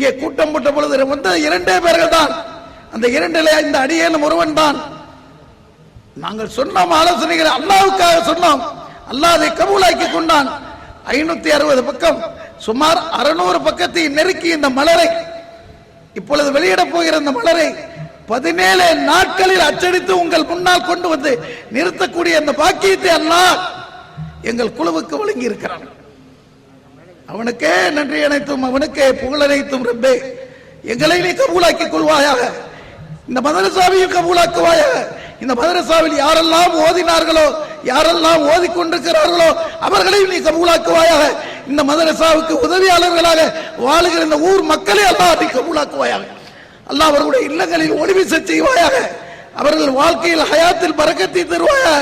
இங்கே கூட்டம் போட்ட பொழுது வந்து இரண்டே பேர்கள் தான். அந்த இரண்டிலே இந்த அடியேனும் ஒருவன் தான். நாங்கள் சொன்னோம் ஆலோசனைகளை அல்லாவுக்காக சொன்னோம். அல்லாதை கபூலாக்கி கொண்டான். ஐநூத்தி அறுபது பக்கம் சுமார் அறுநூறு பக்கத்தை நெருக்கி இந்த மலரை இப்பொழுது வெளியிட போகிற இந்த மலரை பதினேழு நாட்களில் அச்சடித்து உங்கள் முன்னால் கொண்டு வந்து நிறுத்தக்கூடிய அந்த பாக்கியத்தை அல்லாஹ் எங்கள் குழுவுக்கு வழங்கி இருக்கிறான் அவனுக்கே நன்றி அனைத்தும் அவனுக்கே புகழ் அனைத்தும் ரப்பே. எங்களை நீ கபூலாக்கி கொள்வாயாக. இந்த மதரசாவையும் கபூலாக்குவாயாக. இந்த மதரசாவில் யாரெல்லாம் ஓதினார்களோ யாரெல்லாம் ஓதிக்கொண்டிருக்கிறார்களோ அவர்களையும் நீ கபூலாக்குவாயாக. இந்த மதரசாவுக்கு உதவியாளர்களாக வாழுகிற இந்த ஊர் மக்களை அல்லாஹ் நீ கபூலாக்குவாயாக. அல்லாஹ் அவர்களுடைய இல்லங்களில் ஒளிவீச செய்வாயாக. அவர்கள் வாழ்க்கையில் ஹயாத்தில் பறக்கத்தை தருவாயாக.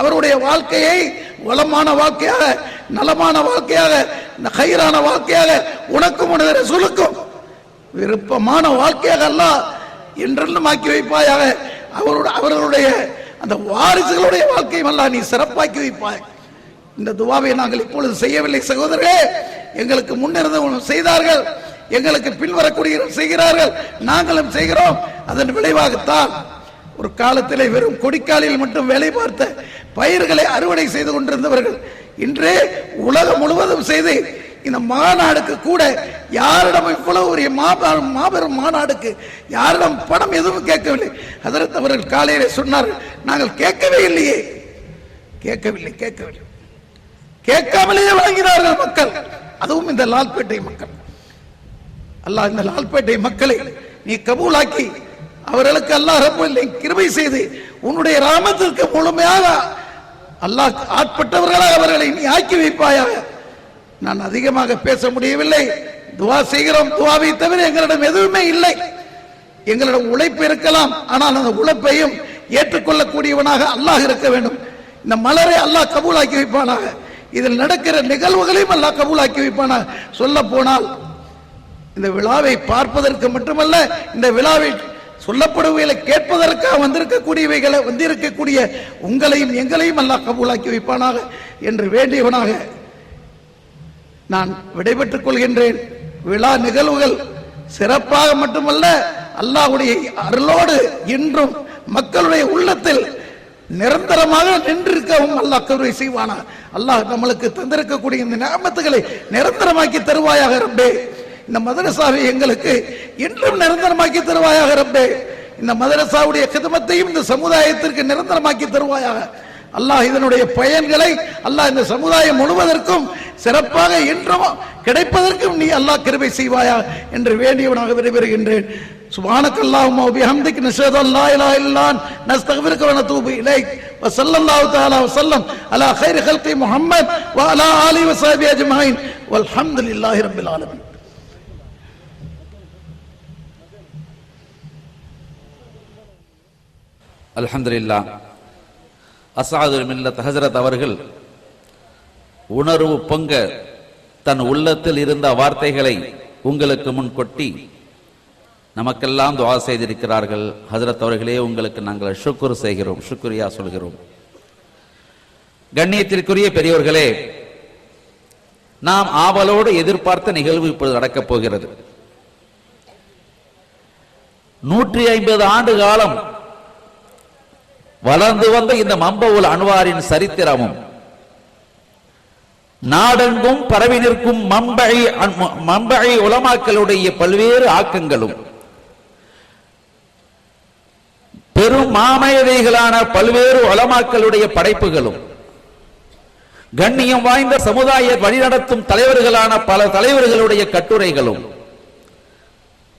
அவருடைய வாழ்க்கையை வளமான வாழ்க்கையாக நலமான வாழ்க்கையாக கயிறான வாழ்க்கையாக உனக்கும் உனது ரசூலுக்கும் விருப்பமான வாழ்க்கையாக அல்ல என்றென்றும் ஆக்கி வைப்பாயாக. அவருடைய அவர்களுடைய அந்த வாரிசுகளுடைய வாழ்க்கையும் அல்ல நீ சிறப்பாக்கி வைப்பாய். இந்த துவாவை நாங்கள் இப்பொழுது செய்யவில்லை சகோதரர்களே எங்களுக்கு முன்னிருந்தவங்களும் செய்தார்கள். எங்களுக்கு பின்வரக்கூடிய செய்கிறார்கள். நாங்களும் செய்கிறோம். அதன் விளைவாகத்தான் ஒரு காலத்திலே வெறும் கொடிக்காலில் மட்டும் வேலை பார்த்த பயிர்களை அறுவடை செய்து கொண்டிருந்தவர்கள் இன்று உலகம் முழுவதும் செய்து இந்த மாநாடுக்கு கூட யாரிடம் இவ்வளவு ஒரு மாபெரும் மாபெரும் மாநாடுக்கு யாரிடம் பணம் எதுவும் கேட்கவில்லை. அதற்கு அவர்கள் காலையில் சொன்னார் நாங்கள் கேட்கவே இல்லையே. கேட்கவில்லை கேட்கவில்லை. கேட்காமலேயே வழங்கினார்கள் மக்கள். அதுவும் இந்த லால்பேட்டை மக்கள். அல்லாஹ் இந்த லால்பேட்டை மக்களை நீ கபூலாக்கி அவர்களுக்கு அல்லாஹ் கிருபை செய்து உன்னுடைய ராமத்திற்கு முழுமையாக அல்லாஹ் ஆட்பட்டவர்களாக அவர்களை நீ ஆக்கி வைப்பாயாக. நான் அதிகமாக பேச முடியவில்லை. துவா செய்கிறோம். துவாவை தவிர எங்களிடம் எதுவுமே இல்லை. எங்களிடம் உழைப்பு இருக்கலாம். ஆனால் அந்த உழைப்பையும் ஏற்றுக்கொள்ளக்கூடியவனாக அல்லாஹ் இருக்க வேண்டும். இந்த மலரை அல்லாஹ் கபூலாக்கி வைப்பானாக. இதில் நடக்கிற நிகழ்வுகளையும் அல்லாஹ் கபூலாக்கி வைப்பானாக. சொல்ல போனால் இந்த விழாவை பார்ப்பதற்கு மட்டுமல்ல இந்த விழாவை சொல்லப்படுவைகளை கேட்பதற்காக வந்திருக்கக்கூடியவைகளை வந்திருக்கக்கூடிய உங்களையும் எங்களையும் அல்லாஹ் கபூலாக்கி வைப்பானாக என்று வேண்டியவனாக நான் விடைபெற்றுக் கொள்கின்றேன். விழா நிகழ்வுகள் சிறப்பாக மட்டுமல்ல அல்லாஹுடைய அருளோடு இன்றும் மக்களுடைய உள்ளத்தில் நிரந்தரமாக நின்றிருக்கவும் அல்லாஹ் கருவை செய்வானா அல்லாஹ் நம்மளுக்கு தந்திருக்கக்கூடிய இந்த நியமத்துகளை நிரந்தரமாக்கி தருவாயாக ரப்பே. இந்த மதரசாவை எங்களுக்கு இன்றும் நிரந்தரமாக்கி தருவாயாக ரப்பே. இந்த மதரசாவுடைய கிதமத்தையும் இந்த சமுதாயத்திற்கு நிரந்தரமாக்கி தருவாயாக. அல்லாஹ் இதனுடைய பயன்களை அல்லாஹ் இந்த சமுதாயம் முழுவதற்கும் சிறப்பாக இன்றும் கிடைப்பதற்கும் நீ அல்லாஹ் கிருபை செய்வாயா என்று வேண்டியவனாக விடைபெறுகின்றேன். சுபானக் அல்லாஹும்ம வபிஹம்திக் நஷ்ஹது அல்லா இலாஹ இல்லா அன்த நஸ்தக்ஃபிருக வ நதூபு இலைக். வ ஸல்லல்லாஹு தஆலா வ ஸல்லம் அலா கைரி ஹல்கி முஹம்மத் வ அலா ஆலிஹி வ ஸஹ்பிஹி அஜ்மஈன் வல்ஹம்துலில்லாஹி அலமதுல்லா ஆலமீன் அசாதுல் மில்லத் ஹசரத் அவர்கள் உணர்வு பொங்க தன் உள்ளத்தில் இருந்த வார்த்தைகளை உங்களுக்கு முன் கொட்டி நமக்கெல்லாம் துவா செய்திருக்கிறார்கள். ஹசரத் அவர்களே உங்களுக்கு நாங்கள் சுக்குர் செய்கிறோம் சுக்குரியா சொல்கிறோம். கண்ணியத்திற்குரிய பெரியோர்களே நாம் ஆவலோடு எதிர்பார்த்த நிகழ்வு இப்பொழுது நடக்கப் போகிறது. நூற்றி ஐம்பது ஆண்டு காலம் வளர்ந்து வந்த இந்த மம்பவுல் அன்வாரின் சரித்திரமும் நாடெங்கும் பரவி நிற்கும் மம்பை மம்பை உலமாக்களுடைய பல்வேறு ஆக்கங்களும் பெரும் மாமேதைகளான பல்வேறு உலமாக்களுடைய படைப்புகளும் கண்ணியம் வாய்ந்த சமுதாய வழிநடத்தும் தலைவர்களான பல தலைவர்களுடைய கட்டுரைகளும்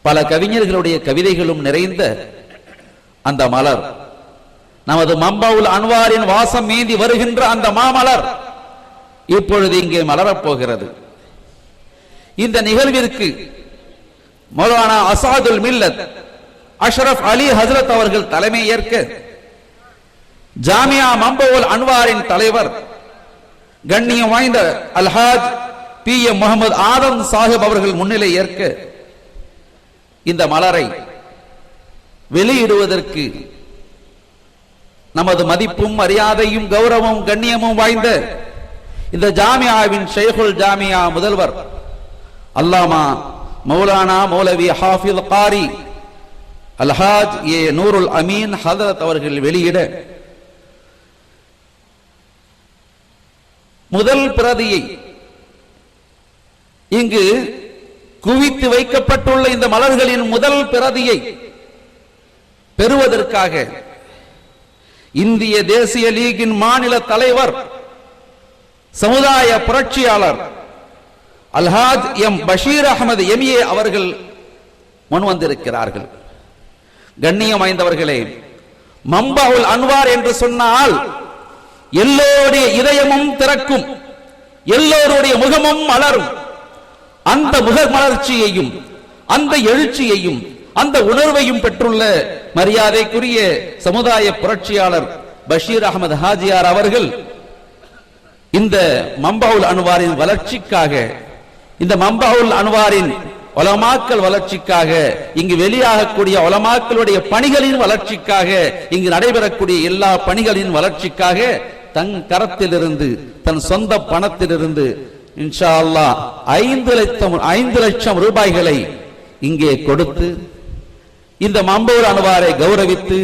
பல கவிஞர்களுடைய கவிதைகளும் நிறைந்த அந்த மலர் நமது மம்பவுல் அன்வாரின் வாசம் மீந்தி வருகின்ற அந்த மாமலர் இப்பொழுது இங்கே மலரப்போகிறது. இந்த நிகழ்விற்கு மௌலானா அசாதுல் மில்லத் அஷ்ரப் அலி ஹசரத் அவர்கள் தலைமை ஏற்க ஜாமியா மம்பவுல் அன்வாரின் தலைவர் கண்ணியம் வாய்ந்த அல்ஹாஜ் பி எம் முகமது ஆதம் சாஹிப் அவர்கள் முன்னிலை ஏற்க இந்த மலரை வெளியிடுவதற்கு நமது மதிப்பும் மரியாதையும் கௌரவம் கண்ணியமும் வாய்ந்த இந்த ஜாமியாவின் ஷேகுல் ஜாமியா முதல்வர் அல்லாமா மௌலானா மௌலவி ஹாஃபில் காரி அல்ஹாஜ் ஏ நூருல் அமீன் ஹதரத் அவர்கள் வெளியிட முதல் பிரதியை இங்கு குவித்து வைக்கப்பட்டுள்ள இந்த மலர்களின் முதல் பிரதியை பெறுவதற்காக இந்திய தேசிய லீகின் மாநில தலைவர் சமுதாய புரட்சியாளர் அல்ஹாஜ் எம் பஷீர் அகமது எம்ஏ அவர்கள் முன் வந்திருக்கிறார்கள். கண்ணியம் வாய்ந்தவர்களே மம்பாவுல் அன்வார் என்று சொன்னால் எல்லோருடைய இதயமும் திறக்கும் எல்லோருடைய முகமும் மலரும். அந்த முக மலர்ச்சியையும் அந்த எழுச்சியையும் அந்த உணர்வையும் பெற்றுள்ள மரியாதைக்குரிய சமுதாய புரட்சியாளர் பஷீர் அகமது ஹாஜியார் அவர்கள் இந்த மம்பவுல் அனுவாரின் வளர்ச்சிக்காக இந்த மம்பவுல் அனுவாரின் ஒலமாக்கல் வளர்ச்சிக்காக இங்கு வெளியாகக்கூடிய ஒலமாக்களுடைய பணிகளின் வளர்ச்சிக்காக இங்கு நடைபெறக்கூடிய எல்லா பணிகளின் வளர்ச்சிக்காக தன் கரத்திலிருந்து தன் சொந்த பணத்திலிருந்து இன்ஷா அல்லாஹ் ஐந்து லட்சம் ஐந்து லட்சம் ரூபாய்களை இங்கே கொடுத்து இந்த மாம்பூர் அனுவாரை கௌரவித்து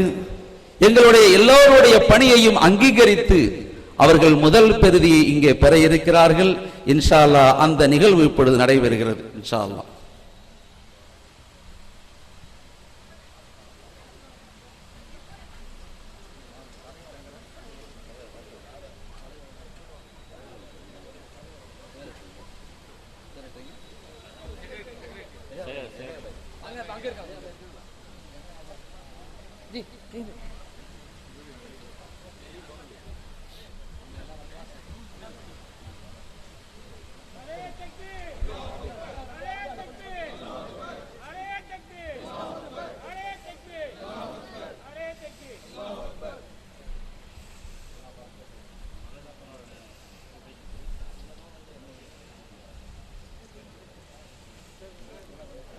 எங்களுடைய எல்லோருடைய பணியையும் அங்கீகரித்து அவர்கள் முதல் பெருதியை இங்கே பெற இருக்கிறார்கள். இன்ஷால்லா அந்த நிகழ்வு இப்பொழுது நடைபெறுகிறது. இன்ஷா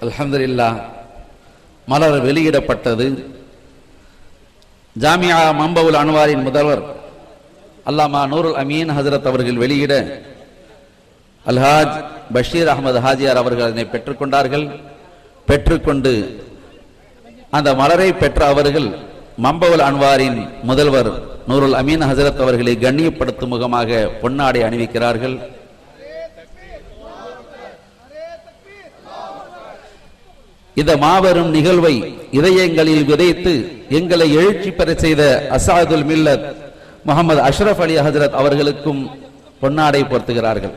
அலமதுல்லா மலர் வெளியிடப்பட்டது. ஜாமியா மம்பவுல் அன்வாரின் முதல்வர் அல்லாமா நூருல் அமீன் ஹசரத் அவர்கள் வெளியிட அல்ஹாஜ் பஷீர் அகமது ஹாஜியார் அவர்கள் அதனை பெற்றுக்கொண்டார்கள் பெற்றுக்கொண்டு அந்த மலரை பெற்ற அவர்கள் மம்பவுல் அன்வாரின் முதல்வர் நூருல் அமீன் ஹசரத் அவர்களை கண்ணியப்படுத்தும் முகமாக பொன்னாடை அணிவிக்கிறார்கள். இந்த மாபெரும் நிகழ்வை இதயங்களில் விதைத்து எங்களை எழுச்சி பெற செய்த அசாதுல் மில்லத் முகமது அஷ்ரஃப் அலி ஹசரத் அவர்களுக்கும் பொன்னாடை பொருத்துகிறார்கள்.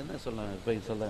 என்ன சொல்ல இப்போ சொல்ல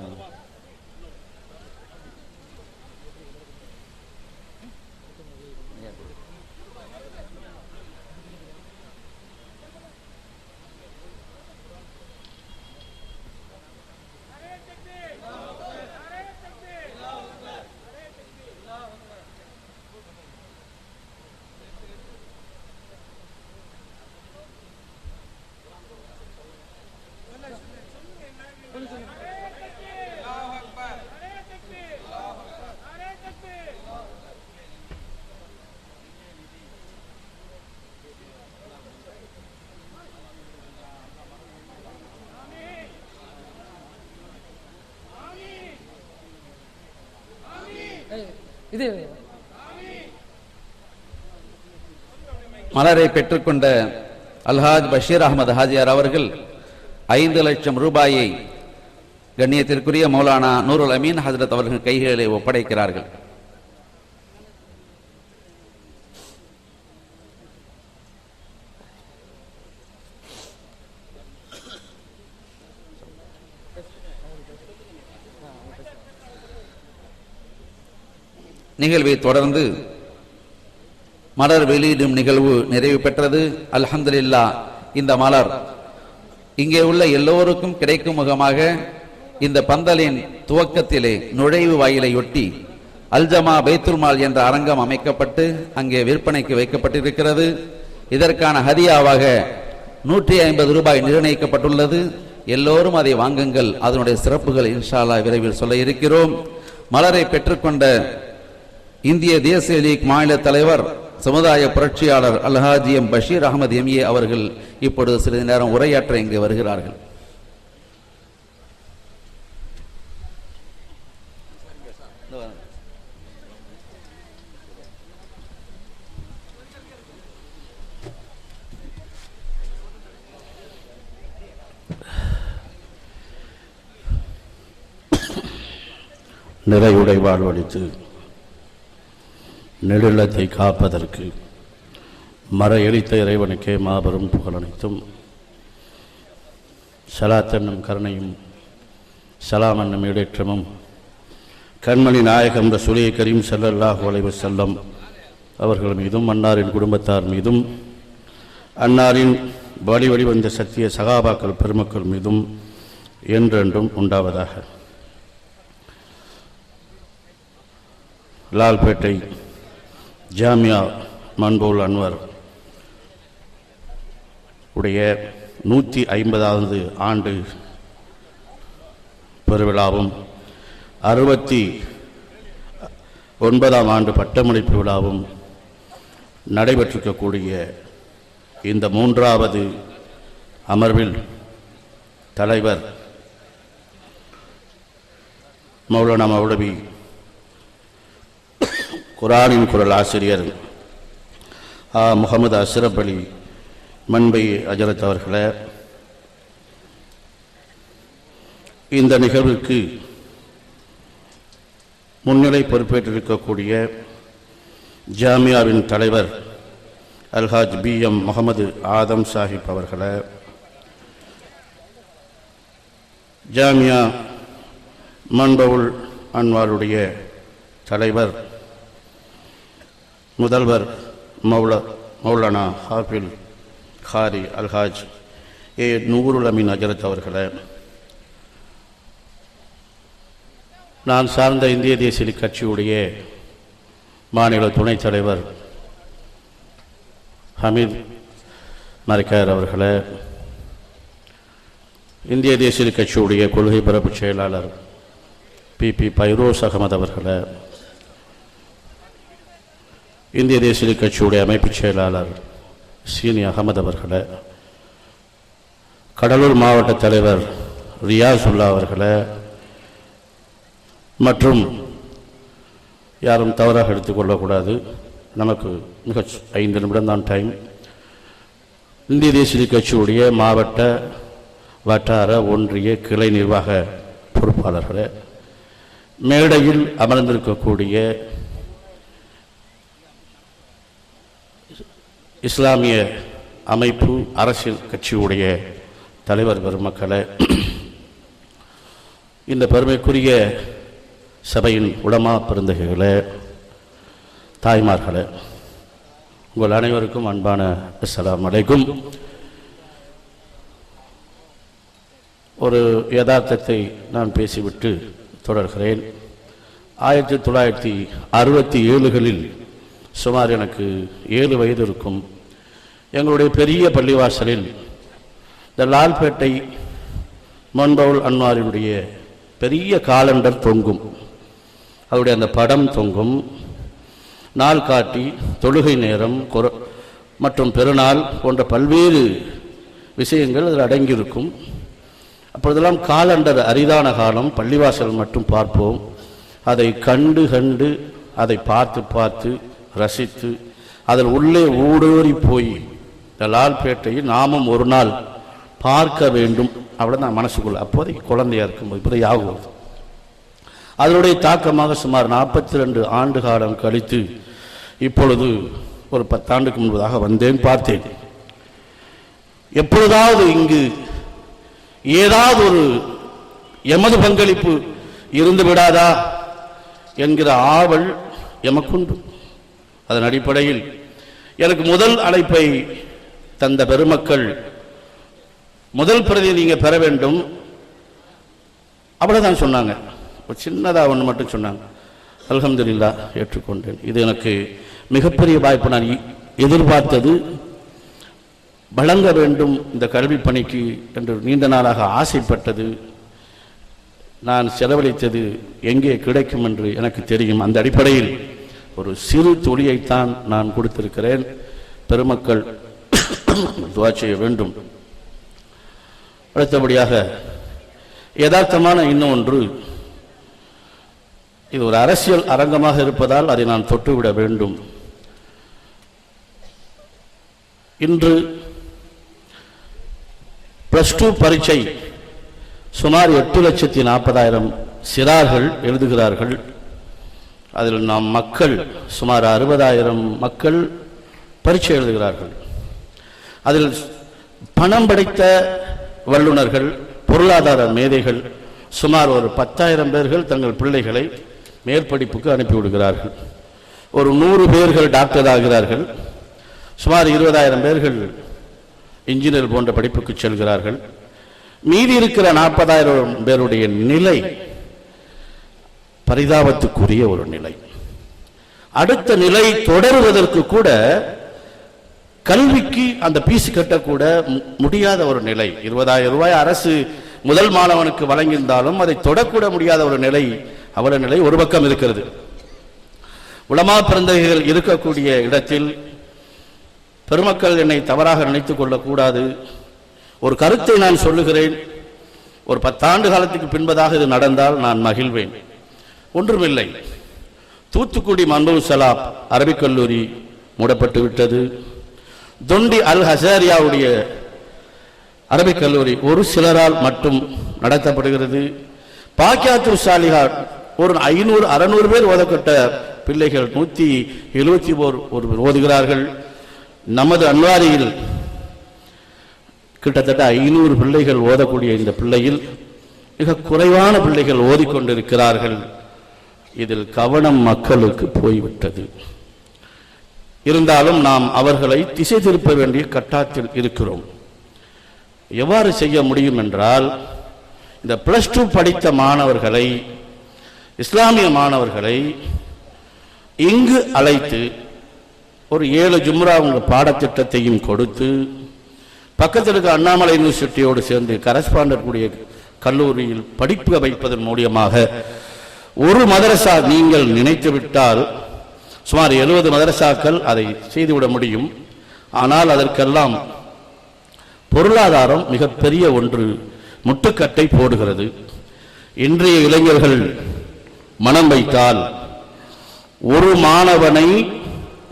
இது மலரை பெற்றுக்கொண்ட அல்ஹாஜ் பஷீர் அகமது ஹாஜியார் அவர்கள் ஐந்து லட்சம் ரூபாயை கண்ணியத்திற்குரிய மௌலானா நூருல் அமீன் ஹசரத் அவர்கள் கைகளை ஒப்படைக்கிறார்கள். நிகழ்வை தொடர்ந்து மலர் வெளியிடும் நிகழ்வு நிறைவு பெற்றது. அல்ஹம்துலில்லாஹ் இந்த மலர் இங்கே உள்ள எல்லோருக்கும் கிடைக்கும் முகமாக இந்த பந்தலின் துவக்கத்திலே நுழைவு வாயிலையொட்டி அல்ஜமா பைத்துல்மால் என்ற அரங்கம் அமைக்கப்பட்டு அங்கே விற்பனைக்கு வைக்கப்பட்டிருக்கிறது. இதற்கான ஹதியாவாக நூற்றி ஐம்பது ரூபாய் நிர்ணயிக்கப்பட்டுள்ளது. எல்லோரும் அதை வாங்குங்கள். அதனுடைய சிறப்புகள் இன்ஷாலா விரைவில் சொல்ல இருக்கிறோம். மலரை பெற்றுக்கொண்ட இந்திய தேசிய லீக் மாநில தலைவர் சமுதாய புரட்சியாளர் Alhaji M Basheer Ahmed M A அவர்கள் இப்பொழுது சிறிது நேரம் உரையாற்ற இங்கே வருகிறார்கள். நிறையுடை வாழ்வழித்து நெடுள்ளத்தை காப்பதற்கு மர எளித்த இறைவனுக்கே மாபெரும் புகழனைத்தும் சலாத்தன்னும் கருணையும் சலாம் என்னும் ஈடேற்றமும் கண்மணி நாயகம் ரசூலிய கரீம் ஸல்லல்லாஹு அலைஹி செல்லம் அவர்கள் மீதும் அன்னாரின் குடும்பத்தார் மீதும் அன்னாரின் வழி வழிவந்த சத்திய சகாபாக்கள் பெருமக்கள் மீதும் என்றென்றும் உண்டாவதாக. லால்பேட்டை ஜாமியா மன்போல் அன்வர் உடைய நூற்றி ஐம்பதாவது ஆண்டு பெருவிழாவும் அறுபத்தி ஒன்பதாம் ஆண்டு பட்டமளிப்பு விழாவும் நடைபெற்றிருக்கக்கூடிய இந்த மூன்றாவது அமர்வில் தலைவர் மௌலானா மௌலவி குரானின் குரல் ஆசிரியர் ஆ முகமது அஷ்ரப் அலி மண்பை அஜரத் அவர்களே. இந்த நிகழ்வுக்கு முன்னிலை பொறுப்பேற்றிருக்கக்கூடிய ஜாமியாவின் தலைவர் அல்ஹாஜ் பி எம் முகமது ஆதம் சாஹிப் அவர்களை ஜாமியா மன்பவுல் அன்வாருடைய தலைவர் முதல்வர் மௌல மௌலானா ஹாஃபில் ஹாரி அல்ஹாஜ் ஏ. நூருல் அமீன் அஜரத் அவர்களே நான் சார்ந்த இந்திய தேசிய கட்சியுடைய மாநில துணைத் தலைவர் ஹமீத் மரிக்கார் அவர்களே இந்திய தேசிய கட்சியுடைய கொள்கை பரப்பு செயலாளர் பி. பி. பைரோஸ் அகமது அவர்களே இந்திய தேசிய கட்சியுடைய அமைப்பு செயலாளர் சீனி அகமது அவர்களை கடலூர் மாவட்ட தலைவர் ரியாசுல்லா அவர்களை மற்றும் யாரும் தவறாக எடுத்துக்கொள்ளக்கூடாது நமக்கு மிக ஐந்து நிமிடம் தான் டைம் இந்திய தேசிய கட்சியுடைய மாவட்ட வட்டார ஒன்றிய கிளை நிர்வாக பொறுப்பாளர்களே மேடையில் அமர்ந்திருக்கக்கூடிய இஸ்லாமிய அமைப்பு அரசியல் கட்சியுடைய தலைவர் பெருமக்களை இந்த பெருமைக்குரிய சபையின் உடமா பெருந்தகைகளே தாய்மார்களே உங்கள் அனைவருக்கும் அன்பான அஸ்லாம் அலைக்கும். ஒரு யதார்த்தத்தை நான் பேசிவிட்டு தொடர்கிறேன். ஆயிரத்தி தொள்ளாயிரத்தி அறுபத்தி ஏழுகளில் சுமார் எனக்கு ஏழு வயது இருக்கும். எங்களுடைய பெரிய பள்ளிவாசலில் இந்த லால்பேட்டை மன்பவுல் அன்வாரினுடைய பெரிய காலண்டர் தொங்கும். அவருடைய அந்த படம் தொங்கும். நாள் காட்டி தொழுகை நேரம் குர மற்றும் பெருநாள் போன்ற பல்வேறு விஷயங்கள் அதில் அடங்கியிருக்கும். அப்பொழுதெல்லாம் காலண்டர் அரிதான காலம் பள்ளிவாசல் மட்டும் பார்ப்போம். அதை கண்டு கண்டு அதை பார்த்து பார்த்து ரசித்து அதில் உள்ளே ஊடோறி போய் லால்பேட்டையில் நாமும் ஒரு நாள் பார்க்க வேண்டும். அவ்வளோதான் மனசுக்குள்ள. அப்போதைக்கு குழந்தையாக இருக்கும்போது இப்போதை யாகும் அதனுடைய தாக்கமாக சுமார் நாற்பத்தி ரெண்டு ஆண்டு காலம் கழித்து இப்பொழுது ஒரு பத்தாண்டுக்கு முன்பதாக வந்தேன் பார்த்தேன். எப்பொழுதாவது இங்கு ஏதாவது ஒரு எமது பங்களிப்பு இருந்து விடாதா என்கிற ஆவல் எமக்குண்டு. அதன் அடிப்படையில் எனக்கு முதல் அழைப்பை தந்த பெருமக்கள் முதல் பிரதி நீங்கள் பெற வேண்டும். அவ்வளோதான் சொன்னாங்க. ஒரு சின்னதாக ஒன்று மட்டும் சொன்னாங்க. அலகம்துல்லா ஏற்றுக்கொண்டேன். இது எனக்கு மிகப்பெரிய வாய்ப்பு. நான் எதிர்பார்த்தது வழங்க வேண்டும் இந்த கல்வி பணிக்கு என்று நீண்ட நாளாக ஆசைப்பட்டது. நான் செலவழித்தது எங்கே கிடைக்கும் என்று எனக்கு தெரியும். அந்த அடிப்படையில் ஒரு சிறு தொழியைத்தான் நான் கொடுத்திருக்கிறேன். பெருமக்கள் துவா செய்ய வேண்டும். அடுத்தபடியாக யதார்த்தமான இன்னொன்று இது ஒரு அரசியல் அரங்கமாக இருப்பதால் அதை நான் தொட்டுவிட வேண்டும். இன்று பிளஸ் டூ பரீட்சை சுமார் எட்டு லட்சத்தி நாற்பதாயிரம் சிறார்கள் எழுதுகிறார்கள். அதில் நாம் மக்கள் சுமார் அறுபதாயிரம் மக்கள் பரீட்சை எழுதுகிறார்கள். அதில் பணம் படைத்த வல்லுனர்கள் பொருளாதார மேதைகள் சுமார் ஒரு பத்தாயிரம் பேர்கள் தங்கள் பிள்ளைகளை மேற்படிப்புக்கு அனுப்பிவிடுகிறார்கள் ஒரு நூறு பேர்கள் டாக்டர் ஆகிறார்கள். சுமார் இருபதாயிரம் பேர்கள் இன்ஜினியர் போன்ற படிப்புக்கு செல்கிறார்கள். மீதி இருக்கிற நாற்பதாயிரம் பேருடைய நிலை பரிதாபத்துக்குரிய ஒரு நிலை. அடுத்த நிலை தொடருவதற்கு கூட கல்விக்கு அந்த பீஸ் கட்டக்கூட மு- முடியாத ஒரு நிலை. இருபதாயிரம் ரூபாய் அரசு முதல் மாணவனுக்கு வழங்கியிருந்தாலும் அதை தொடக்கூட முடியாத ஒரு நிலை அவல நிலை ஒரு பக்கம் இருக்கிறது. உலமா பிறந்தகைகள் இருக்கக்கூடிய இடத்தில் பெருமக்கள் என்னை தவறாக நினைத்துக் கொள்ளக்கூடாது. ஒரு கருத்தை நான் சொல்லுகிறேன். ஒரு பத்தாண்டு காலத்துக்கு பின்பதாக இது நடந்தால் நான் மகிழ்வேன். ஒன்றுமில்லை. தூத்துக்குடி மன்பு சலாப் அரபிக் கல்லூரி மூடப்பட்டு விட்டது தொண்டி அல் ஹசாரியாவுடைய அரபிக் கல்லூரி ஒரு சிலரால் மட்டும் நடத்தப்படுகிறது. பாக்கியாத்து சாலிகார் ஒரு ஐநூறு அறநூறு பேர் ஓதப்பட்ட பிள்ளைகள் நூற்றி எழுபத்தி ஓர் ஒரு பேர் ஓதுகிறார்கள். நமது அன்வாரியில் கிட்டத்தட்ட ஐநூறு பிள்ளைகள் ஓதக்கூடிய இந்த பிள்ளையில் மிக குறைவான பிள்ளைகள் ஓதிக்கொண்டிருக்கிறார்கள். இதில் கவனம் மக்களுக்கு போய்விட்டது. இருந்தாலும் நாம் அவர்களை திசை திருப்ப வேண்டிய கட்டாயத்தில் இருக்கிறோம். எவ்வாறு செய்ய முடியும் என்றால் இந்த பிளஸ் டூ படித்த மாணவர்களை இஸ்லாமிய மாணவர்களை இங்கு அழைத்து ஒரு ஏழு ஜும்ரா அவங்க பாடத்திட்டத்தையும் கொடுத்து பக்கத்தில் இருக்க அண்ணாமலை யூனிவர்சிட்டியோடு சேர்ந்து கரஸ்பாண்டர் கூடிய கல்லூரியில் படிப்பு வைப்பதன் மூலியமாக ஒரு மதரசா நீங்கள் நினைத்து விட்டால் சுமார் எழுபது மதரசாக்கள் அதை செய்துவிட முடியும். ஆனால் அதற்கெல்லாம் பொருளாதாரம் மிகப்பெரிய ஒன்று முட்டுக்கட்டை போடுகிறது. இன்றைய இளைஞர்கள் மனம் வைத்தால் ஒரு மாணவனை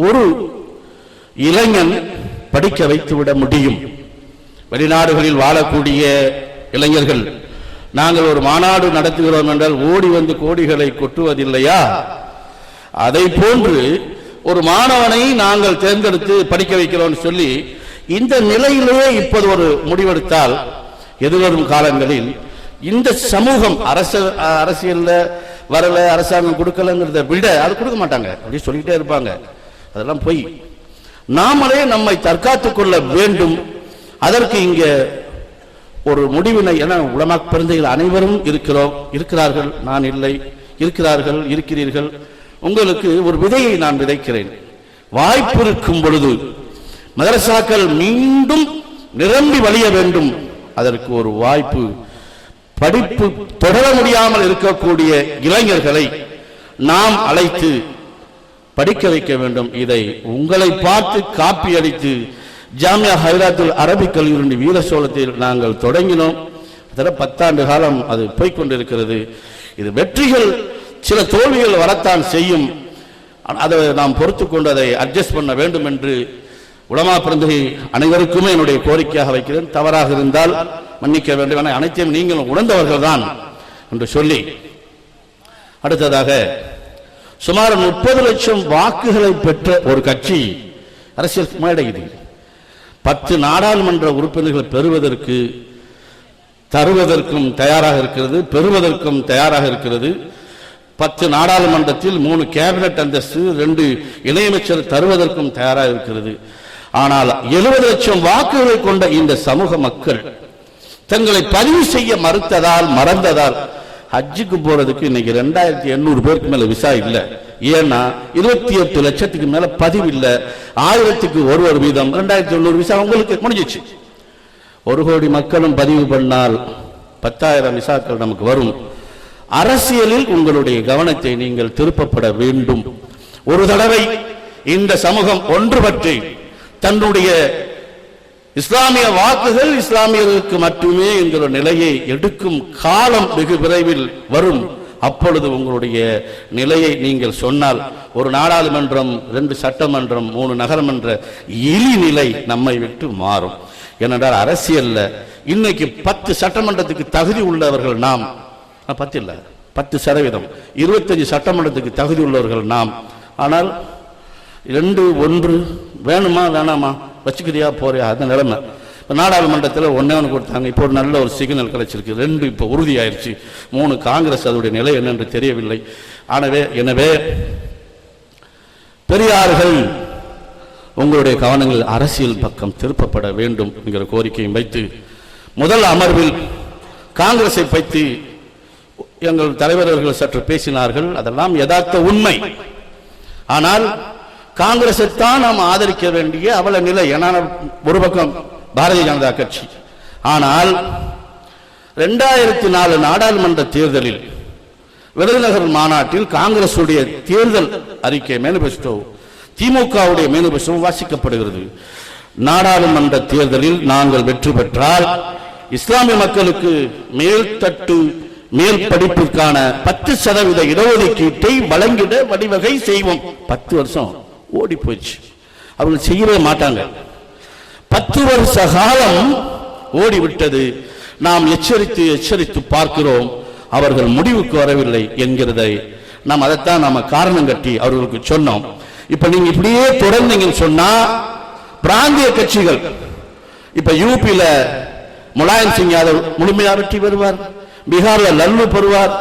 ஒரு இளைஞன் படிக்க வைத்துவிட முடியும். வெளிநாடுகளில் வாழக்கூடிய இளைஞர்கள் நாங்கள் ஒரு மாநாடு நடத்துகிறோம் என்றால் ஓடி வந்து கோடிகளை கொட்டுவதில்லையா? அதை போன்று ஒரு மாணவனை நாங்கள் தேர்ந்தெடுத்து படிக்க வைக்கிறோம் சொல்லி இந்த நிலையிலேயே இப்போது ஒரு முடிவெடுத்தால் எதிர்வரும் காலங்களில் இந்த சமூகம் அரசு அரசியல்ல வரல அரசாங்கம் கொடுக்கலங்கிறத விட அது கொடுக்க மாட்டாங்க. அப்படி சொல்லிட்டே இருப்பாங்க. அதெல்லாம் பொய். நாமளே நம்மை தற்காத்துக் கொள்ள வேண்டும். அதற்கு இங்க ஒரு முடிவினை என உலமா பிறந்தைகள் அனைவரும் இருக்கிறோம். இருக்கிறார்கள். நான் இல்லை. இருக்கிறார்கள். இருக்கிறீர்கள். உங்களுக்கு ஒரு விதையை நான் விதைக்கிறேன். வாய்ப்பு இருக்கும் பொழுது மதரசாக்கள் மீண்டும் நிரம்பி வழிய வேண்டும். அதற்கு ஒரு வாய்ப்பு படிப்பு தொடர முடியாமல் இருக்கக்கூடிய இளைஞர்களை நாம் அழைத்து படிக்க வைக்க வேண்டும். இதை உங்களை பார்த்து காப்பி அடித்து ஜாமியா ஹைராத்துல் அரபிக் கல்லூரி வீரசோளத்தில் நாங்கள் தொடங்கினோம். பத்தாண்டு காலம் அது போய்கொண்டிருக்கிறது இது வெற்றிகள் சில தோல்விகள் வரத்தான் செய்யும். அதை நாம் பொறுத்து கொண்டு அதை அட்ஜஸ்ட் பண்ண வேண்டும் என்று உலமா பிறந்தகை அனைவருக்குமே என்னுடைய கோரிக்கையாக வைக்கிறேன். தவறாக இருந்தால் மன்னிக்க வேண்டும் என அனைத்தையும் நீங்களும் உணர்ந்தவர்கள் தான் என்று சொல்லி. அடுத்ததாக சுமார் முப்பது லட்சம் வாக்குகளை பெற்ற ஒரு கட்சி அரசியல் மேடையுது பத்து நாடாளுமன்ற உறுப்பினர்களை பெறுவதற்கு தருவதற்கும் தயாராக இருக்கிறது பெறுவதற்கும் தயாராக இருக்கிறது. பத்து நாடாளுமன்றத்தில் மூணு கேபினட் அந்தஸ்து ரெண்டு இணையமைச்சர் தருவதற்கும் தயாராக இருக்கிறது. ஆனால் எழுபது லட்சம் வாக்குகளை கொண்ட இந்த சமூக மக்கள் தங்களை பதிவு செய்ய மறுத்ததால் மறந்ததால் ஹஜ்ஜுக்கு போறதுக்கு இன்னைக்கு ரெண்டாயிரத்தி எண்ணூறு பேருக்கு மேல விசா இல்ல. ஏன்னா இருபத்தி எட்டு லட்சத்துக்கு மேல பதிவு இல்ல. ஆயிரத்துக்கு ஒரு வீதம் ரெண்டாயிரத்தி எண்ணூறு விசா உங்களுக்கு முடிஞ்சிச்சு. ஒரு கோடி மக்களும் பதிவு பண்ணால் பத்தாயிரம் விசாக்கள் நமக்கு வரும். அரசியலில் உங்களுடைய கவனத்தை நீங்கள் திருப்பப்பட வேண்டும். ஒரு தடவை இந்த சமூகம் ஒன்றுபற்றி தன்னுடைய இஸ்லாமிய வாக்குகள் இஸ்லாமியர்களுக்கு மட்டுமே என்கிற நிலையை எடுக்கும் காலம் வெகு விரைவில் வரும். அப்பொழுது உங்களுடைய நிலையை நீங்கள் சொன்னால் ஒரு நாடாளுமன்றம் ரெண்டு சட்டமன்றம் மூணு நகரமன்ற இழி நிலை நம்மை விட்டு மாறும். ஏனென்றால் அரசியல்ல இன்னைக்கு பத்து சட்டமன்றத்துக்கு தகுதி உள்ளவர்கள் நாம் பத்து இல்லை. பத்து சதவீதம். இருபத்தஞ்சு சட்டமன்றத்துக்கு தகுதி உள்ளவர்கள் நாம். ஆனால் ரெண்டு ஒன்று வேணுமா வேணாமா வச்சுக்கிறியா போறியா அந்த நிலைமை. இப்போ நாடாளுமன்றத்தில் ஒன்றே ஒன்று கொடுத்தாங்க. இப்போ ஒரு நல்ல ஒரு சிக்னல் கிடைச்சிருக்கு. ரெண்டு இப்போ உறுதியாயிருச்சு. மூணு காங்கிரஸ் அதோடைய நிலை என்னென்று தெரியவில்லை. ஆனவே எனவே பெரியார்கள் உங்களுடைய கவனங்கள் அரசியல் பக்கம் திருப்பப்பட வேண்டும் என்கிற கோரிக்கையும் வைத்து முதல் அமர்வில் காங்கிரஸை பற்றி எங்கள் தலைவர்கள் சற்று பேசினார்கள். அதெல்லாம் யதார்த்த உண்மை. ஆனால் காங்கிரஸைத்தான் நாம் ஆதரிக்க வேண்டிய அவல நிலை. ஏன்னா ஒரு பக்கம் பாரதிய ஜனதா கட்சி. ஆனால் ரெண்டாயிரத்தி நாலு நாடாளுமன்ற தேர்தலில் விருதுநகர் மாநாட்டில் காங்கிரசுடைய தேர்தல் அறிக்கை மேனிபெஸ்டோ திமுகவுடைய மேனிபெஸ்டோ வாசிக்கப்படுகிறது. நாடாளுமன்ற தேர்தலில் நாங்கள் வெற்றி பெற்றால் இஸ்லாமிய மக்களுக்கு மேல்தட்டு மேல் படிப்பிற்கான பத்து சதவீத இடஒதுக்கீட்டை வழங்கிட வழிவகை செய்வோம். பத்து வருஷம் ஓடி போச்சு. அவங்க செய்யவே மாட்டாங்க. பத்து வருஷ காலம் ஓடிவிட்டது நாம் எச்சரித்து எச்சரித்து பார்க்கிறோம். அவர்கள் முடிவுக்கு வரவில்லை என்கிறதை நாம் அதைத்தான் நாம காரணம் கட்டி அவர்களுக்கு சொன்னோம். இப்ப நீங்க இப்படியே தொடர்ந்தீங்கன்னு சொன்னா பிராந்திய கட்சிகள் இப்ப யூபியில முலாயம் சிங் யாதவ் முழுமையா வெற்றி பெறுவார்? பீகார்ல லல்லு பெறுவார்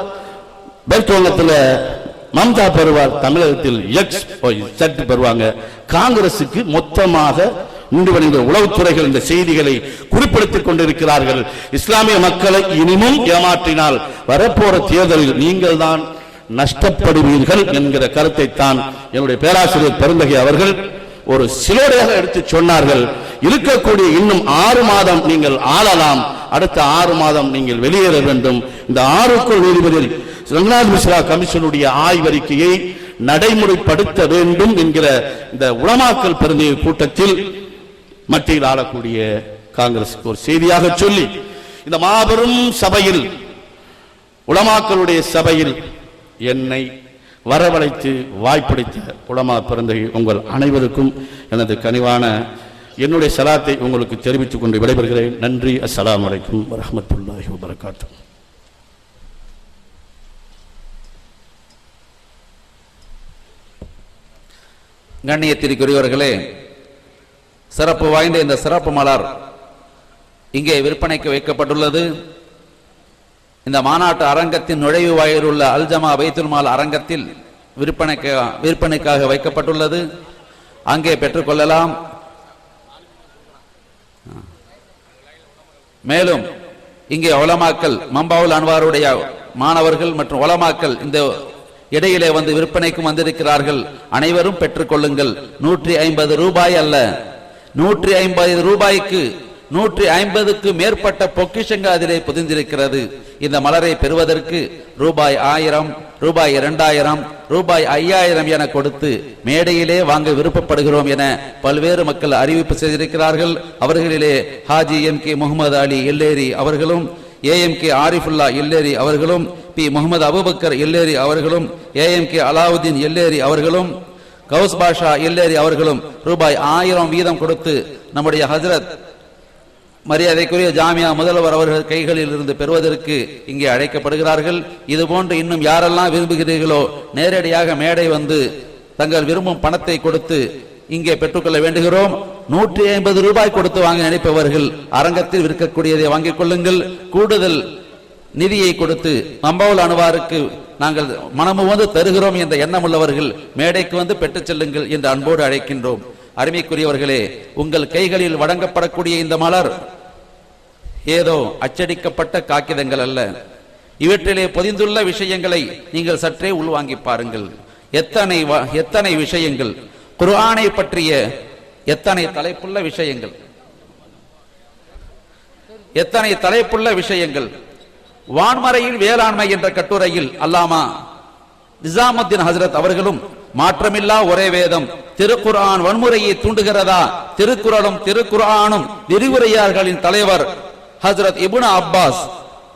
மேற்கு மம்தா பெறுவார் தமிழகத்தில் எக்ஸ் செட் பெறுவாங்க. காங்கிரசுக்கு மொத்தமாக இன்று வருகிற உளவுத்துறைகள் இந்த செய்திகளை குறிப்பிடுத்திக் கொண்டிருக்கிறார்கள். இஸ்லாமிய மக்களை இனிமும் ஏமாற்றினால் வரப்போற தேர்தலில் நீங்கள் தான் நஷ்டப்படுவீர்கள் என்கிற கருத்தை தான் என்னுடைய பேராசிரியர் பெருந்தகை அவர்கள் ஒரு சிலோடையாக எடுத்து சொன்னார்கள். இருக்கக்கூடிய இன்னும் ஆறு மாதம் நீங்கள் ஆளலாம். அடுத்த ஆறு மாதம் நீங்கள் வெளியேற வேண்டும். இந்த ஆறுக்குள் நீதிபதியில் ரங்கநாத் மிஸ்ரா கமிஷனுடைய ஆய்வறிக்கையை நடைமுறைப்படுத்த வேண்டும் என்கிற இந்த உளமாக்கல் பிரதிநிதி கூட்டத்தில் மத்தியில் ஆளக்கூடிய காங்கிரசுக்கு ஒரு செய்தியாக சொல்லி இந்த மாபெரும் சபையில் உளமாக்களுடைய சபையில் என்னை வரவழைத்து வாய்ப்பளித்த உலமா பிறந்த உங்கள் அனைவருக்கும் எனது கனிவான என்னுடைய சலாத்தை உங்களுக்கு தெரிவித்துக் கொண்டு விடைபெறுகிறேன். நன்றி. அஸ்லாம் அலைக்கும் வரமத்துல்லாஹி வபரகாத்துஹு கண்ணியத்திற்குரியவர்களே சிறப்பு வாய்ந்த இந்த சிறப்பு மலர் இங்கே விற்பனைக்கு வைக்கப்பட்டுள்ளது. இந்த மாநாட்டு அரங்கத்தின் நுழைவு வாயில் உள்ள அல்ஜமா பைத்துல் மால் அரங்கத்தில் விற்பனைக்கு விற்பனைக்காக வைக்கப்பட்டுள்ளது. அங்கே பெற்றுக்கொள்ளலாம் மேலும் இங்கே ஒலமாக்கல் மம்பாவுல் அன்வாருடைய மாணவர்கள் மற்றும் ஒலமாக்கல் இந்த இடையிலே வந்து விற்பனைக்கும் வந்திருக்கிறார்கள். அனைவரும் பெற்றுக்கொள்ளுங்கள் நூற்றி ஐம்பது ரூபாய் அல்ல. நூற்றி ஐம்பது ரூபாய்க்கு நூற்றி ஐம்பதுக்கு மேற்பட்ட பொக்கிஷங்க அதிலே புதிந்திருக்கிறது. இந்த மலரை பெறுவதற்கு ரூபாய் ஆயிரம் ரூபாய் இரண்டாயிரம் ரூபாய் ஐயாயிரம் என கொடுத்து மேடையிலே வாங்க விருப்பப்படுகிறோம் என பல்வேறு மக்கள் அறிவிப்பு செய்திருக்கிறார்கள். அவர்களிலே ஹாஜி எம் கே முகமது அலி எல்லேரி அவர்களும் ஏஎம் கே ஆரிஃபுல்லா எல்லேரி அவர்களும் பி முகமது அபுபக்கர் எல்லேரி அவர்களும் ஏஎம் கே அலாவுதீன் எல்லேரி அவர்களும் கவுஸ் பாஷா எல்லேரி அவர்களும் ரூபாய் ஆயிரம் வீதம் கொடுத்து நம்முடைய ஹசரத் மரியாதைக்குரிய ஜாமியா முதல்வர் அவர்கள் கைகளில் இருந்து பெறுவதற்கு இங்கே அழைக்கப்படுகிறார்கள். இதுபோன்று இன்னும் யாரெல்லாம் விரும்புகிறீர்களோ நேரடியாக மேடை வந்து தங்கள் விரும்பும் பணத்தை கொடுத்து இங்கே பெற்றுக்கொள்ள வேண்டுகிறோம். நூற்றி ஐம்பது ரூபாய் கொடுத்து வாங்க நினைப்பவர்கள் அரங்கத்தில் விற்கக்கூடியதை வாங்கிக் கொள்ளுங்கள். கூடுதல் நிதியை கொடுத்து மம்பவுல் அணுவாருக்கு நாங்கள் மனமுவந்து தருகிறோம் என்ற எண்ணம் உள்ளவர்கள் மேடைக்கு வந்து பெற்றுச் செல்லுங்கள் என்று அன்போடு அழைக்கின்றோம். அருமைக்குரியவர்களே உங்கள் கைகளில் வழங்கப்படக்கூடிய இந்த மலர் ஏதோ அச்சடிக்கப்பட்ட காகிதங்கள் அல்ல. இவற்றிலே பொதிந்துள்ள விஷயங்களை நீங்கள் சற்றே உள்வாங்கி பாருங்கள். எத்தனை எத்தனை விஷயங்கள்? குர்ஆனை பற்றிய எத்தனை தலைப்புள்ள விஷயங்கள்? எத்தனை தலைப்புள்ள விஷயங்கள்? வான்மறையில் வேளாண்மை என்ற கட்டுரையில் அல்லாமா நிசாமுத்தீன் ஹசரத் அவர்களும் மாற்றமில்லா ஒரே வேதம். திருக்குரான் வன்முறையை தூண்டுகிறதா? திருக்குறளும் திருக்குரானும் விரிவுரையாளர்களின் தலைவர் ஹசரத் இபுன அப்பாஸ்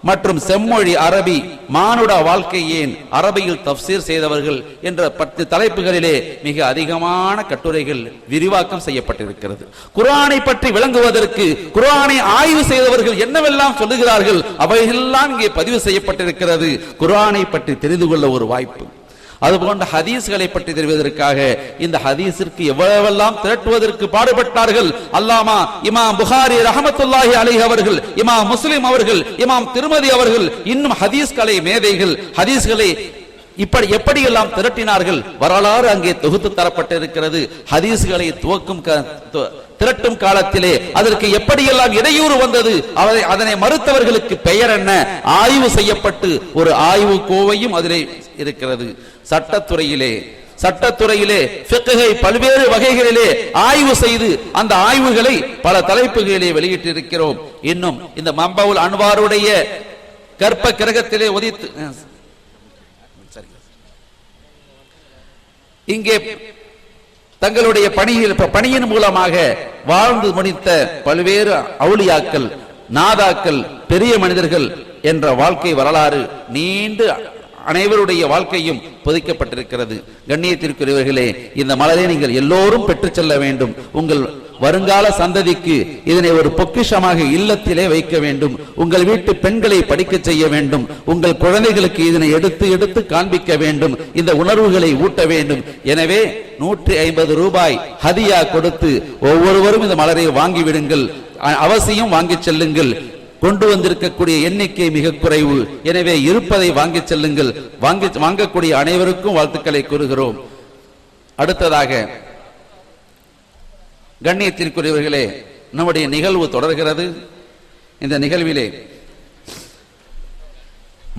மற்றும் செம்மொழி அரபி மானுட வாழ்க்கை ஏன் அரபியில் தப்சீர் செய்தவர்கள் என்ற பத்து தலைப்புகளிலே மிக அதிகமான கட்டுரைகள் விரிவாக்கம் செய்யப்பட்டிருக்கிறது. குர்ஆனை பற்றி விளங்குவதற்கு குர்ஆனை ஆய்வு செய்தவர்கள் என்னவெல்லாம் சொல்லுகிறார்கள் அவையெல்லாம் இங்கே பதிவு செய்யப்பட்டிருக்கிறது. குர்ஆனை பற்றி தெரிந்து கொள்ள ஒரு வாய்ப்பு. அதுபோன்ற ஹதீஸ்களை பற்றி தெரிவதற்காக இந்த ஹதீஸிற்கு எவ்வளவெல்லாம் திரட்டுவதற்கு பாடுபட்டார்கள். அல்லாமா இமாம் புகாரி ரஹமத்துல்லாஹி அலி அவர்கள் இமாம் முஸ்லிம் அவர்கள் இமாம் திருமதி அவர்கள் இன்னும் ஹதீஸ்களை மேதைகள் ஹதீஸ்களை இப்படி எப்படியெல்லாம் திரட்டினார்கள்? வரலாறு அங்கே தொகுத்து தரப்பட்டிருக்கிறது. ஹதீஸ்களை துவக்கும் க- திரட்டும் காலத்திலே அதற்கு எப்படியெல்லாம் இடையூறு வந்தது அதை அதனை மறுத்தவர்களுக்கு பெயர் என்ன? ஆய்வு செய்யப்பட்டு ஒரு ஆய்வு கோவையும் அதிலே இருக்கிறது. சட்டத்துறையிலே சட்டத்துறையிலே ஃபிக்ஹை பல்வேறு வகைகளிலே ஆய்வு செய்து அந்த ஆய்வுகளை பல தலைப்புகளிலே வெளியிட்டிருக்கிறோம். இன்னும் இந்த மம்பவுல் அன்வாருடைய கற்ப கிரகத்திலே உதித்து இங்கே தங்களுடைய பணியில் பணியின் மூலமாக வாழ்ந்து முடித்த பல்வேறு அவுளியாக்கள் நாதாக்கள் பெரிய மனிதர்கள் என்ற வாழ்க்கை வரலாறு நீண்டு அனைவருடைய வாழ்க்கையும் புதைக்கப்பட்டிருக்கிறது. கண்ணியத்திற்குரியவர்களே இந்த மலரை நீங்கள் எல்லோரும் பெற்றுச் செல்ல வேண்டும். உங்கள் வருங்கால சந்ததிக்கு இதனை ஒரு பொக்கிஷமாக இல்லத்திலே வைக்க வேண்டும். உங்கள் வீட்டு பெண்களை படிக்க செய்ய வேண்டும். உங்கள் குழந்தைகளுக்கு இதனை எடுத்து எடுத்து காண்பிக்க வேண்டும். இந்த உணர்வுகளை ஊட்ட வேண்டும். எனவே நூற்றி ஐம்பது ரூபாய் ஹதியா கொடுத்து ஒவ்வொருவரும் இந்த மலரை வாங்கிவிடுங்கள் அவசியம் வாங்கிச் செல்லுங்கள். கொண்டு வந்திருக்கக்கூடிய எண்ணிக்கை மிக குறைவு. எனவே இருப்பதை வாங்கி செல்லுங்கள். வாங்கி வாங்கக்கூடிய அனைவருக்கும் வாழ்த்துக்களை கூறுகிறோம். அடுத்ததாக கண்ணியத்திற்குரியவர்களே நம்முடைய நிகழ்வு தொடர்கிறது. இந்த நிகழ்விலே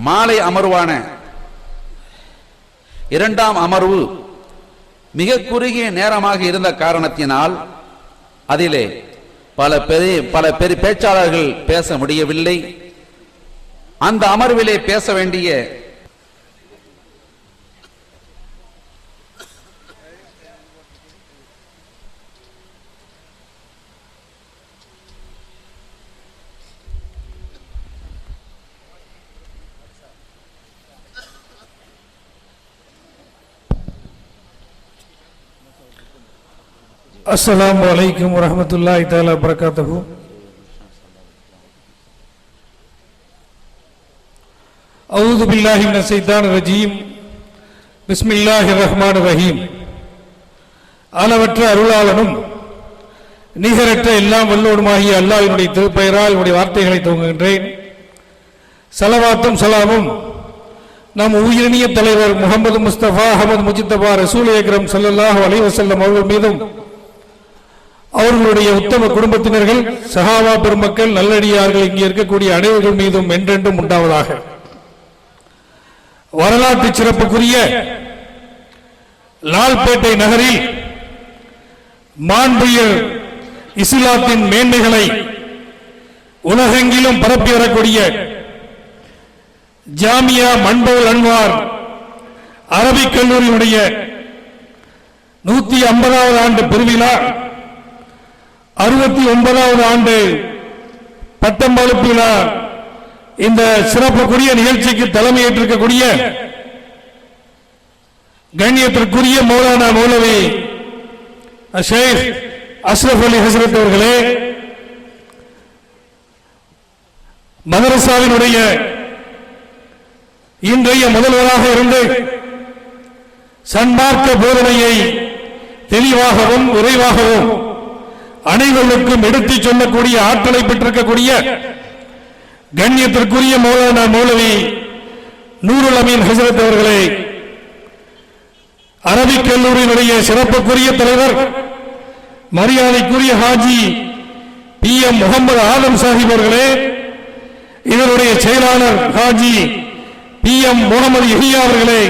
மாலை அமர்வான இரண்டாம் அமர்வு மிக குறுகிய நேரமாக இருந்த காரணத்தினால் அதிலே பல பெரிய பல பெரிய பேச்சாளர்கள் பேச முடியவில்லை. அந்த அமர்விலே பேச வேண்டிய அஸ்லாம் வலைக்கம் வரமத்துல்லாய் தாலா பரகாத்தகு அவுது பில்லாஹி சைதான் ரஜீம் பிஸ்மில்லாஹி ரஹ்மான் ரஹீம் அளவற்ற அருளாளனும் நிகரற்ற எல்லாம் வல்லோடுமாகிய அல்லாவினுடைய திருப்பெயரால் என்னுடைய வார்த்தைகளை துவங்குகின்றேன். சலவாத்தும் சலாமும் நம் உயிரினிய தலைவர் முகமது முஸ்தபா அகமது முஜித்தபா ரசூல் ஏக்ரம் சல்லாஹ் அலைவசல்லம் அவர்கள் மீதும் அவர்களுடைய உத்தம குடும்பத்தினர்கள் சகாவா பெருமக்கள் நல்லடியார்கள் இங்கே இருக்கக்கூடிய அனைவர்கள் மீதும் என்றென்றும் உண்டாவதாக. வரலாற்று சிறப்புக்குரிய லால்பேட்டை நகரில் மாண்புயர் இஸ்லாத்தின் மேன்மைகளை உலகெங்கிலும் பரப்பி வரக்கூடிய ஜாமியா மண்பவுல் அன்வார் அரபிக் கல்லூரியினுடைய நூத்தி ஐம்பதாவது ஆண்டு பெருவிழா அறுபத்தி ஒன்பதாவது ஆண்டு பட்டம் விழா இந்த சிறப்புக்குரிய நிகழ்ச்சிக்கு தலைமையேற்றிருக்கக்கூடிய கண்ணியத்திற்குரிய மௌலானா மௌலவி ஷேக் அஸ்ரப் அலி ஹசரத் அவர்களே மதரசாவினுடைய இன்றைய முதல்வராக இருந்து சன்மார்க்க போதனையை தெளிவாகவும் விரைவாகவும் அனைவருக்கும் எடுத்து சொல்லக்கூடிய ஆற்றலை பெற்றிருக்கக்கூடிய கண்ணியத்திற்குரிய மௌலானா மௌலவி நூருல் அமீன் ஹசரத் அவர்களே அரபிக் கல்லூரியினுடைய சிறப்புக்குரிய தலைவர் மரியாதைக்குரிய ஹாஜி பி எம் முகமது ஆதம் சாஹிப் அவர்களே இதனுடைய செயலாளர் ஹாஜி பி எம் முகமது எஹியா அவர்களே